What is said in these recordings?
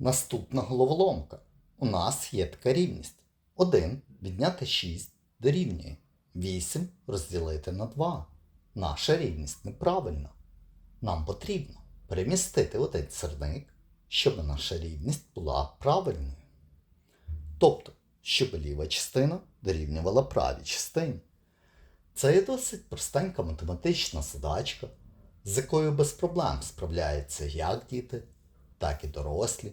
Наступна головоломка. У нас є така рівність. 1 відняти 6 дорівнює 8 розділити на 2. Наша рівність неправильна. Нам потрібно перемістити один сирник, щоб наша рівність була правильною. Тобто, щоб ліва частина дорівнювала правій частині. Це є досить простенька математична задачка, з якою без проблем справляються як діти, так і дорослі.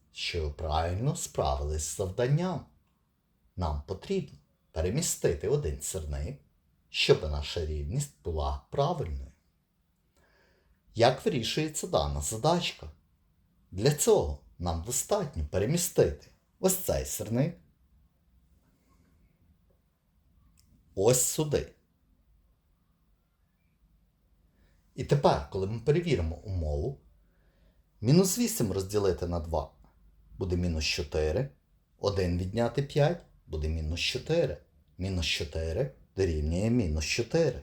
що ви правильно справились з завданням. Нам потрібно перемістити один сирник, щоб наша рівність була правильною. Як вирішується дана задачка? Для цього нам достатньо перемістити ось цей сирник ось сюди. І тепер, коли ми перевіримо умову, мінус 8 розділити на 2 буде мінус 4. 1 відняти 5 буде мінус 4. Мінус 4 дорівнює мінус 4.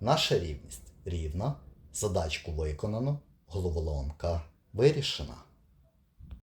Наша рівність рівна. Задачку виконано, головоломка вирішена.